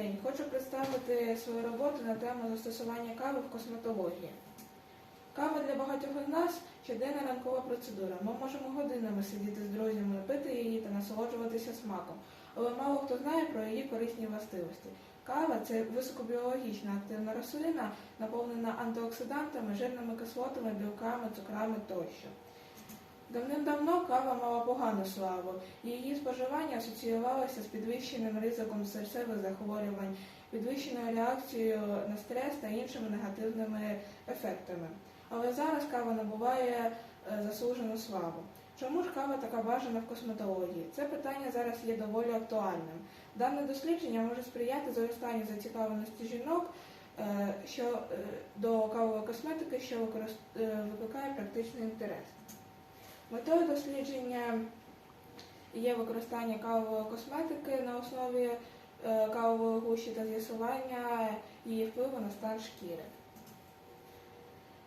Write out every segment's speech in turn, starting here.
день. Хочу представити свою роботу на тему застосування кави в косметології. Кава для багатьох із нас щоденна ранкова процедура. Ми можемо годинами сидіти з друзями, пити її та насолоджуватися смаком. Але мало хто знає про її корисні властивості. Кава це високобіологічна активна рослина, наповнена антиоксидантами, жирними кислотами, білками, цукрами тощо. Давним-давно кава мала погану славу. Її споживання асоціювалося з підвищеним ризиком серцевих захворювань, підвищеною реакцією на стрес та іншими негативними ефектами. Але зараз кава набуває е, заслужену славу. Чому ж кава така бажана в косметології? Це питання зараз є доволі актуальним. Дане дослідження може сприяти зростанню зацікавленості жінок е, що, е, до кавової косметики, що викликає практичний інтерес. Метою дослідження є використання кавової косметики на основі е, кавової гущі та з'ясування її впливу на стан шкіри.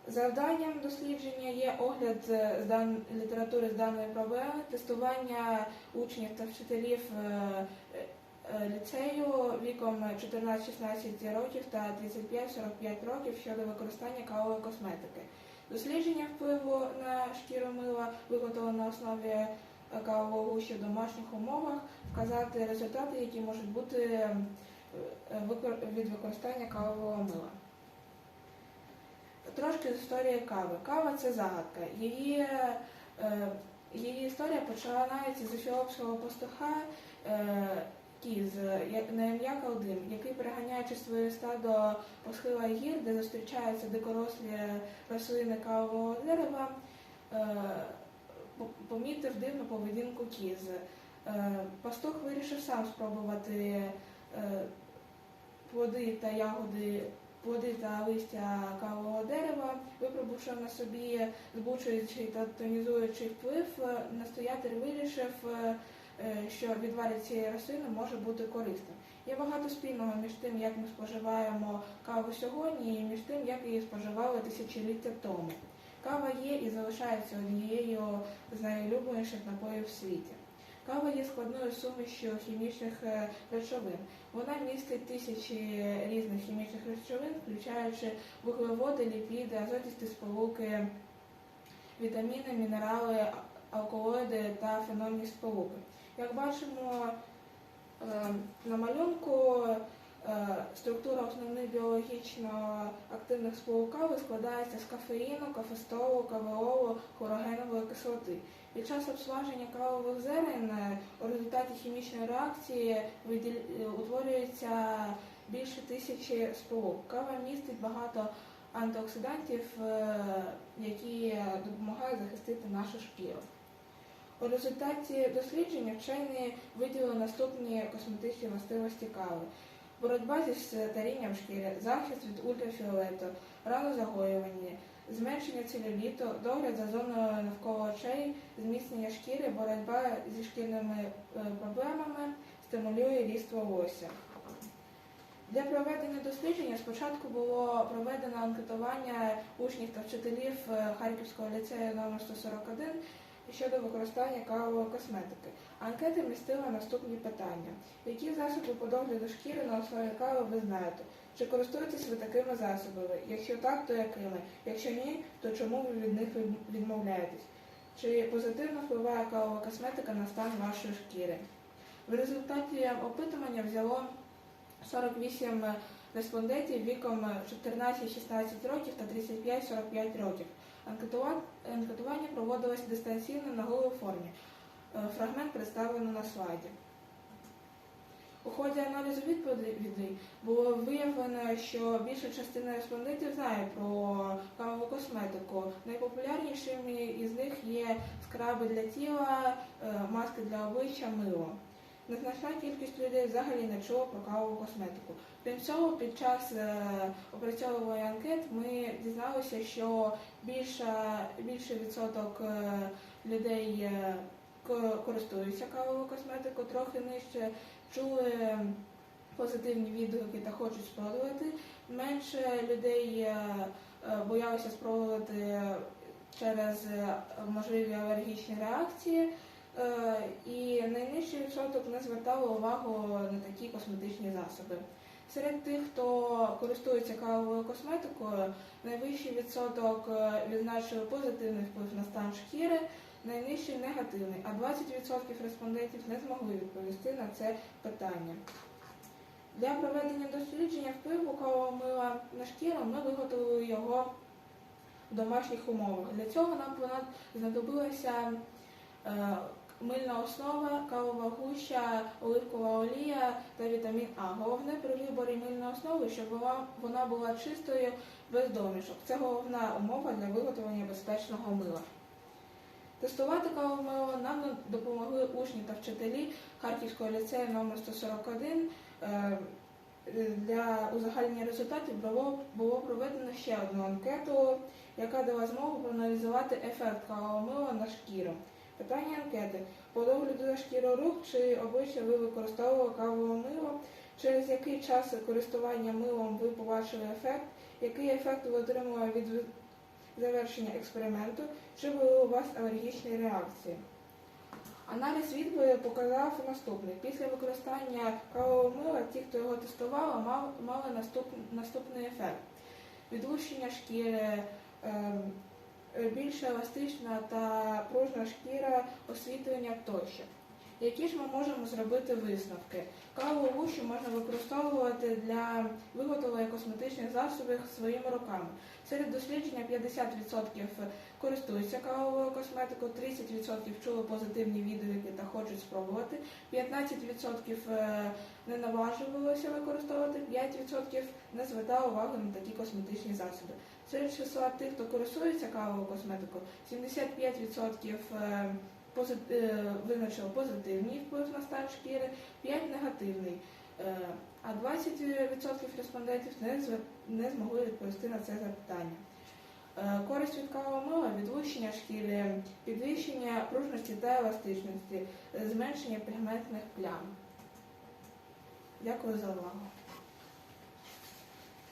Завданням дослідження є огляд е, з дан- літератури з даної проблеми, тестування учнів та вчителів е, ліцею віком 14-16 років та 35-45 років щодо використання кавової косметики. Дослідження впливу на шкіру мила, виготовлене на основі кавового гуща в домашніх умовах, вказати результати, які можуть бути е, від використання кавового мила. Трошки з історії кави. Кава це загадка. Її, е, її історія починається з ефіопського пастуха е, Кіз на ім'я Калдим, який, переганяючи своє стадо по схилах гір, де зустрічаються дикорослі рослини кавового дерева, е, помітив дивну поведінку кіз. Е, Пастух вирішив сам спробувати е, плоди та ягоди, плоди та листя кавового дерева, випробувавши на собі збучуючий та тонізуючий вплив, настоятель вирішив, е, що відвар цієї рослини може бути корисним. Є багато спільного між тим, як ми споживаємо каву сьогодні, і між тим, як її споживали тисячоліття тому. Кава є і залишається однією з найулюбленіших напоїв в світі. Кава є складною сумішю хімічних е, речовин. Вона містить тисячі різних хімічних речовин, включаючи вуглеводи, ліпіди, азотісті сполуки, вітаміни, мінерали, алкалоїди та фенольні сполуки. Як бачимо е, на малюнку, е, структура основних біологічно активних сполук кави складається з кофеїну, кафестолу, кавеолу, хлорогенової кислоти. Під час обсмаження кавових зерен е, у результаті хімічної реакції утворюється більше тисячі сполук. Кава містить багато антиоксидантів, які допомагають захистити нашу шкіру. У результаті дослідження вчені виділили наступні косметичні властивості кави. Боротьба зі старінням шкіри, захист від ультрафіолету, ранозагоювання, зменшення целюліту, догляд за зоною навколо очей, зміцнення шкіри, боротьба зі шкірними е, проблемами, стимулює ріст волосся. Для проведення дослідження спочатку було проведено анкетування учнів та вчителів е, Харківського ліцею номер 141 щодо використання кавової косметики. Анкета містила наступні питання: які засоби по догляду шкіри на основі кави ви знаєте? Чи користуєтесь ви такими засобами? Якщо так, то якими? Якщо ні, то чому ви від них відмовляєтесь? Чи позитивно впливає кавова косметика на стан вашої шкіри? В результаті опитування взяло 48 респондентів віком 14-16 років та 35-45 років. Анкетува- Анкетування проводилось дистанційно на Google формі. Е, Фрагмент представлено на слайді. У ході аналізу відповідей було виявлено, що більша частина респондентів знає про кавову косметику. Найпопулярнішими із них є скраби для тіла, е, маски для обличчя, мило. Незначна кількість людей взагалі не чула про кавову косметику. Крім цього, під час е, опрацьовування анкет ми дізналися, що більша, більший відсоток е, людей е, користуються кавовою косметикою, трохи нижче чули позитивні відгуки та хочуть спробувати. Менше людей боялися спробувати через можливі алергічні реакції. Е, і найнижчий відсоток не звертало увагу на такі косметичні засоби. Серед тих, хто користується кавовою косметикою, найвищий відсоток е, відзначили позитивний вплив на стан шкіри, найнижчий негативний, а 20% респондентів не змогли відповісти на це питання. Для проведення дослідження впливу кавового мила на шкіру ми виготовили його в домашніх умовах. Для цього нам понад- знадобилася е, мильна основа, кавова гуща, оливкова олія та вітамін А. Головне при виборі мильної основи, щоб вона, була чистою без домішок. Це головна умова для виготовлення безпечного мила. Тестувати кавове мило нам допомогли учні та вчителі Харківського ліцею номер 141. Е, Для узагальнення результатів було, було проведено ще одну анкету, яка дала змогу проаналізувати ефект кавового мила на шкіру. Питання анкети. По догляду за шкірою рук чи обличчя ви використовували кавове мило? Через який час користування милом ви побачили ефект? Який ефект ви отримали від завершення експерименту? Чи були у вас алергічні реакції? Аналіз відповіді показав наступне. Після використання кавового мила ті, хто його тестували, мали наступний ефект. Відлущення шкіри, ем, більш еластична та пружна шкіра, освітлення тощо. Які ж ми можемо зробити висновки? Кавову гущу можна використовувати для виготовлення косметичних засобів своїми руками. Серед дослідження 50% користуються кавовою косметикою, 30% чули позитивні відгуки та хочуть спробувати, 15% е, не наважувалося використовувати, 5% не звертали увагу на такі косметичні засоби. Серед числа тих, хто користується кавовою косметикою, 75% е, е, визначили позитивний вплив на стан шкіри, 5 негативний. Е, А 20% респондентів не, змогли відповісти на це запитання. Користь від кавового мила, відлущення шкіри, підвищення пружності та еластичності, зменшення пігментних плям. Дякую за увагу.